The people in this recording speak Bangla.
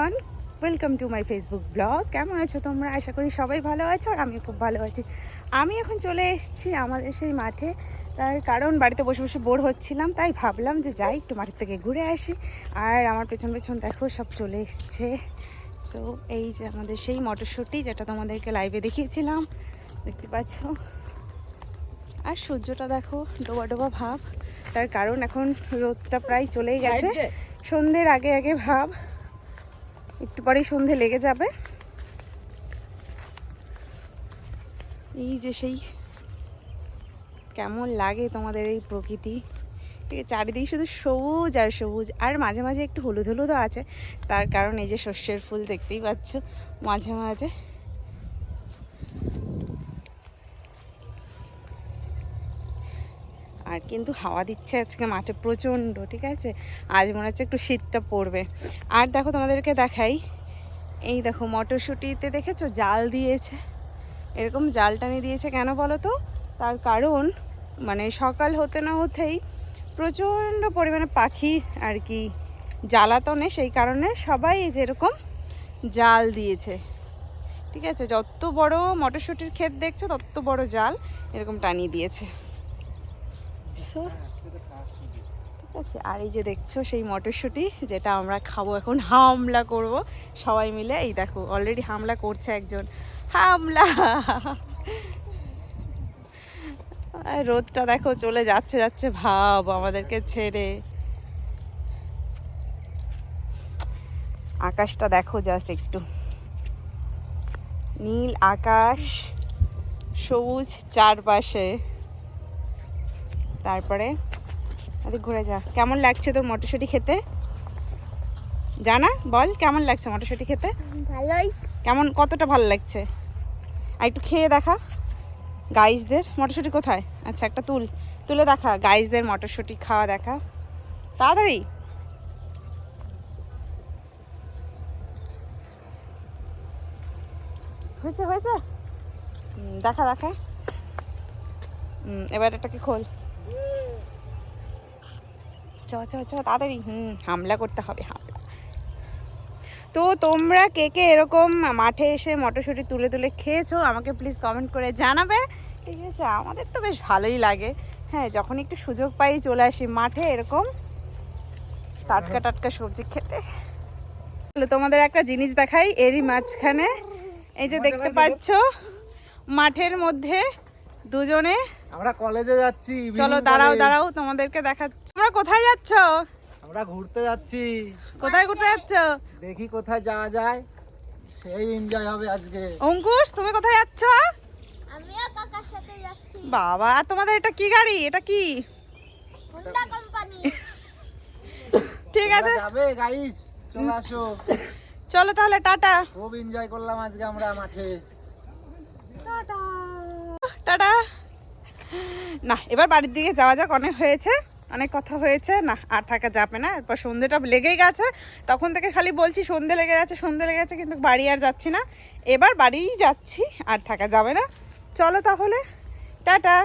Everyone welcome to my Facebook blog কেমন আছো তোমরা? আশা করি সবাই ভালো আছো আর আমি খুব ভালো আছি। আমি এখন চলে এসেছি আমাদের সেই মাঠে। তার কারণ বাড়িতে বসে বসে বোর হচ্ছিলাম তাই ভাবলাম যে যাই একটু মাঠের থেকে ঘুরে আসি। আর আমার পেছন পেছন দেখো সব চলে এসছে। সো এই যে আমাদের সেই মটরশুঁটি যেটা তোমাদেরকে লাইভে দেখিয়েছিলাম। দেখতে পাচ্ছ? আর সূর্যটা দেখো ডোবা ডোবা ভাব। তার কারণ এখন রোদটা প্রায় চলেই গেছে। সন্ধ্যের আগে আগে ভাব। একটু পরেই সন্ধে লেগে যাবে। এই যে সেই কেমন লাগে তোমাদের এই প্রকৃতি। ঠিক চারিদিকে শুধু সবুজ আর সবুজ, আর মাঝে মাঝে একটু হলুদ হলুদও আছে। তার কারণ এই যে শস্যের ফুল দেখতেই পাচ্ছ, মাঝে মাঝে। আর কিন্তু হাওয়া দিচ্ছে আজকে মাঠে প্রচণ্ড, ঠিক আছে? আজ মনে হচ্ছে একটু শীতটা পড়বে। আর দেখো তোমাদেরকে দেখাই, এই দেখো মটরশুঁটিতে দেখেছ? জাল দিয়েছে। এরকম জাল টানি দিয়েছে কেন বলো তো? তার কারণ মানে সকাল হতে না হতেই প্রচণ্ড পরিমাণে পাখি আর কি জ্বালাতনে, সেই কারণে সবাই যেরকম জাল দিয়েছে। ঠিক আছে? যত বড় মটরশুঁটির ক্ষেত দেখছ, তত বড় জাল এরকম টানিয়ে দিয়েছে। সো ঠিক আছে, আর এই যে দেখছ সেই মটরশুঁটি যেটা আমরা খাব এখন, হামলা করব সবাই মিলে। এই দেখো অলরেডি হামলা করছে একজন। হামলা! রোদটা দেখো, চলে যাচ্ছে যাচ্ছে ভাব আমাদেরকে ছেড়ে। আকাশটা দেখো জাস্ট একটু। নীল আকাশ, সবুজ চারপাশে। তারপরে ঘুরে যা। কেমন লাগছে তোর মটরশুঁটি খেতে? জানা বল কেমন লাগছে মটরশুঁটি খেতে? ভালোই। কেমন কতটা ভালো লাগছে? আর একটু খেয়ে দেখা। গাইসদের মটরশুঁটি কোথায়? আচ্ছা একটা তুল। তুলে দেখা গাইসদের মটরশুঁটি খাওয়া দেখা। তাড়াতাড়ি। হয়েছে হয়েছে। দেখা দেখা। এবার এটাকে খোল। চ চ চ তাড়াতাড়ি। হুম হামলা করতে হবে হামলা। তো তোমরা কে কে এরকম মাঠে এসে মটরশুঁটি তুলে তুলে খেয়েছো আমাকে প্লিজ কমেন্ট করে জানাবে। ঠিক আছে? আমাদের তো বেশ ভালোই লাগে। হ্যাঁ যখন একটু সুযোগ পাই চলে আসি মাঠে এরকম টাটকা টাটকা সবজি খেতে। তাহলে তোমাদের একটা জিনিস দেখাই এরই মাঝখানে। এই যে দেখতে পাচ্ছ মাঠের মধ্যে দুজনে? আমরা কলেজে যাচ্ছি চলো দাঁড়াও। দাঁড়াও তোমাদেরকে দেখাচ্ছি। তোমরা কোথায় যাচ্ছ? আমরা ঘুরতে যাচ্ছি। কোথায় ঘুরতে যাচ্ছ? দেখি কোথায় যাওয়া যায়। সেই এনজয় হবে আজকে। অঙ্কুশ তুমি কোথায় যাচ্ছ? আমিও কাকার সাথে যাচ্ছি। বাবা আর তোমাদের এটা কি গাড়ি? এটা কি? হোন্ডা কোম্পানি ঠিক আছে। যাবে গাইস চলে আসো। চলো তাহলে টাটা। খুব এনজয় করলাম আজকে আমরা মাঠে। টাটা। না, এবার বাড়ির দিকে যাওয়া যাক, অনেক হয়েছে, অনেক কথা হয়েছে, না, আর থাকা যাবে না। এরপর সন্ধেটা লেগেই গেছে, তখন থেকে খালি বলছি সন্ধে লেগে গেছে, সন্ধে লেগে গেছে, কিন্তু বাড়ি আর যাচ্ছি না। এবার বাড়িই যাচ্ছি, আর থাকা যাবে না। চলো তাহলে, টাটা।